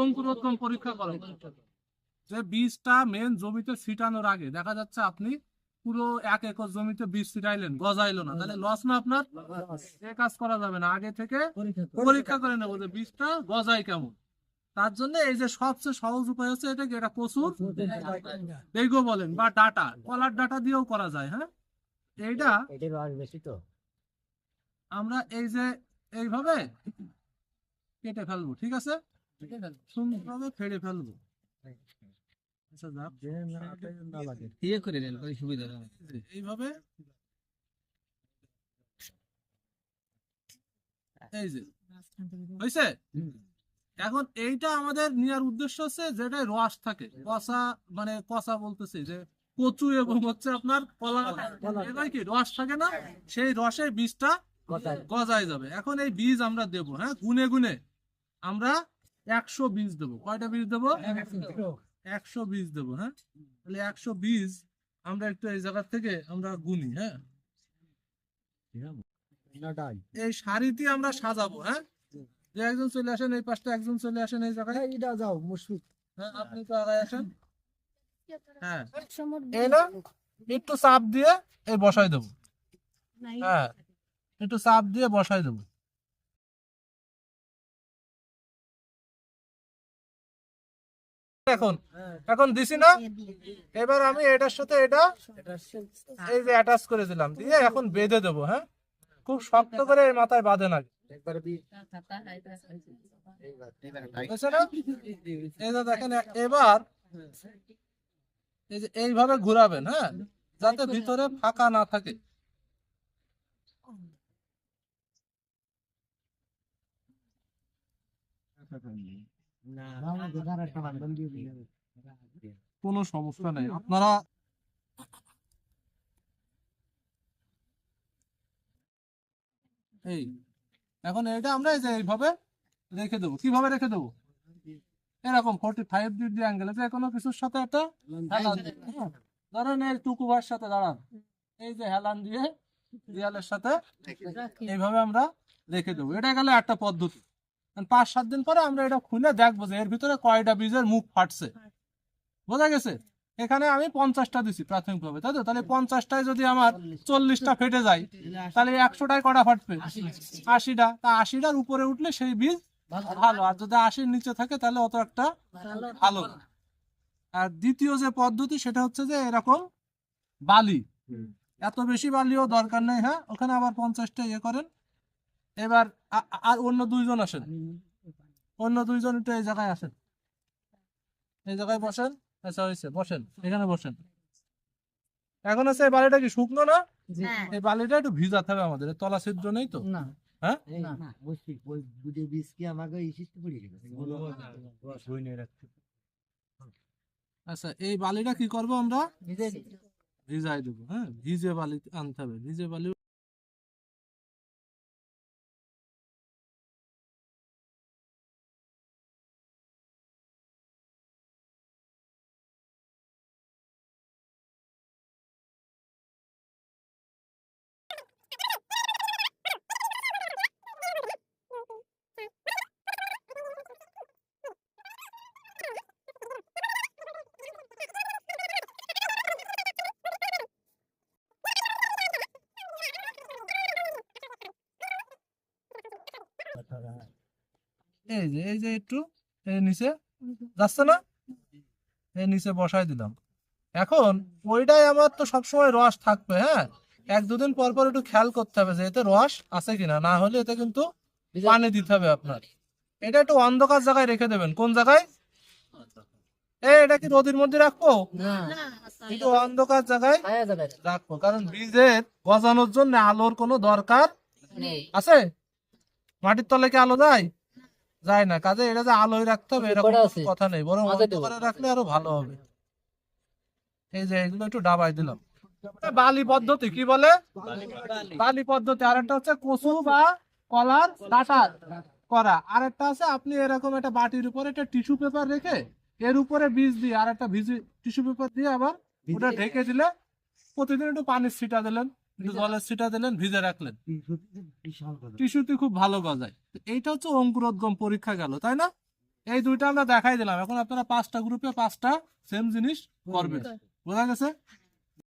অঙ্কুরোদ্গম পরীক্ষা করা। যে বীজটা মেন জমিতে ছিটানোর আগে দেখা যাচ্ছে আপনি পুরো এক একর জমিতে বীজ ছিটাইলেন গজাইলো না। তাহলে লস না আপনার? এ কাজ করা যাবে না। আগে থেকে পরীক্ষা করে। নেব যে বীজটা গজায় কেমন। তার জন্য এই যে সবচেয়ে সহজ উপায় হচ্ছে এটা এটা কচুর বেগো বলেন বা ডাটা কলার ডাটা দিয়েও করা যায় হ্যাঁ? এইটা বেশি তো। আমরা এই যে এইভাবে কেটে ফেলব ঠিক আছে? সুন্দরভাবে ফেড়ে ফেলব। আচ্ছা ইয়ে করে দেন ওই সুবিধা হবে। এই যে এইভাবে? এই যে হয়েছে এখন এইটা আমাদের নেওয়ার উদ্দেশ্য হচ্ছে যেটা রস থাকে। কষা মানে কষা বলতেছি যে কচু এবং হচ্ছে আপনার কলা। কি রস থাকে না? সেই রসের বীজটা গজায় যাবে। এখন এই বীজ আমরা দেব হ্যাঁ? গুনে গুনে আমরা একশো বীজ দেবো। কয়টা বীজ দেবো? একশো বীজ দেবো হ্যাঁ? তাহলে একশো বীজ আমরা একটু এই জায়গা থেকে আমরা গুনি হ্যাঁ? এই সারিতে আমরা সাজাবো হ্যাঁ? যে একজন চলে আসেন এই পাশটা একজন চলে আসেন এই জায়গায়। এটা যাও মুশফিক। হ্যাঁ আপনি তো আগায় আসেন। হ্যাঁ। এই না একটু চাপ দিয়ে এই বসাই দেবো। হ্যাঁ একটু চাপ দিয়ে বসাই দেবো। এখন? এখন দিছি না? এবার আমি এটার সাথে এটা এই যে অ্যাটাচ করে দিলাম। দিয়ে এখন বেঁধে দেবো হ্যাঁ? খুব শক্ত করে এর মাথায় বাঁধে না। দেখেন এবার এই যে এইভাবে ঘোরাবেন হ্যাঁ? যাতে ভিতরে ফাঁকা না থাকে। কোনো সমস্যা নেই আপনারা এই এখন এটা আমরা এই যে এইভাবে রেখে দেবো কীভাবে রেখে দেবো এরকম ফোর্টি ফাইভ ডিগ্রি অ্যাঙ্গেলে যে কোনো কিছুর সাথে একটা হেলান হ্যাঁ। ধরেন এই টুকুভার সাথে দাঁড়ান এই যে হেলান দিয়ে দেয়ালের সাথে এইভাবে আমরা রেখে দেবো এটা গেলে একটা পদ্ধতি পাঁচ সাত দিন পরে আমরা এটা খুলে দেখব যে এর ভিতরে কয়টা বীজের মুখ ফাটছে। বোঝা গেছে? এখানে আমি পঞ্চাশটা দিছি প্রাথমিকভাবে তাই তো? তাহলে পঞ্চাশটায় যদি আমার চল্লিশটা। ফেটে যায় তাহলে একশোটায় কটা ফাটবে? আশিটা। তা আশিটার উপরে উঠলে সেই বীজ ভালো। আর যদি আশির নিচে থাকে তাহলে অত একটা ভালো। না। আর দ্বিতীয় যে পদ্ধতি সেটা হচ্ছে যে এরকম বালি। এত বেশি বালিও দরকার নেই হ্যাঁ? ওখানে আবার পঞ্চাশটা ইয়ে করেন। এবার আর অন্য দুইজন আসেন। অন্য দুইজন একটু এই জায়গায় আসেন। এই জায়গায় বসেন। আচ্ছা হয়েছে বসেন। এখানে বসেন। এখন হচ্ছে এই বালিটা কি শুকনো না? এই বালিটা একটু ভিজাতে হবে আমাদের। তলা ছিদ্র নেই তো? না। হ্যাঁ? বীজ কি আমাকে আচ্ছা এই বালিটা কি করব আমরা? ভিজাই দেবো হ্যাঁ। ভিজে বালি আনতে হবে। ভিজে বালি এই যে এই যে একটু এই নিচে যাচ্ছে না? এই নিচে বসাই দিলাম। এখন ওইটাই আমার তো সবসময় রস থাকবে হ্যাঁ? এক দুদিন পর পর একটু খেয়াল করতে হবে যে এতে রস আছে কিনা না হলে এতে কিন্তু পানি দিতে হবে আপনার। এটা একটু অন্ধকার জায়গায় রেখে দেবেন। কোন জায়গায়? এই এটা কি রোদের মধ্যে রাখব? একটু অন্ধকার জায়গায় রাখব কারণ বীজের গজানোর জন্য আলোর কোনো দরকার আছে? মাটির তলে কি আলো যায়? যায় না কাজে এটা যে আলোয় রাখতে হবে এরকম? কথা নেই বরং। অন্ধকারে রাখলে আরও ভালো হবে। এই যে এগুলো একটু ডাবাই দিলাম। বালি পদ্ধতি কি বলে? বালি পদ্ধতি আর একটা হচ্ছে কচু বা কলার ডাটার করা। আর একটা আছে আপনি এরকম একটা বাটির উপরে একটা টিস্যু পেপার রেখে এর উপরে বীজ দিয়ে আর একটা ভিজি টিস্যু পেপার দিয়ে আবার ওটা ঢেকে দিলে প্রতিদিন একটু পানির ছিটা দিলেন। একটু জলের ছিটা দিলেন ভিজে রাখলেন। টিস্যুতে খুব ভালো গজায়। তো এইটা হচ্ছে অঙ্কুরোদ্গম পরীক্ষা গেল তাই না? এই দুইটা আমরা দেখাই দিলাম। এখন আপনারা পাঁচটা গ্রুপে পাঁচটা সেম জিনিস করবেন। বোঝা গেছে?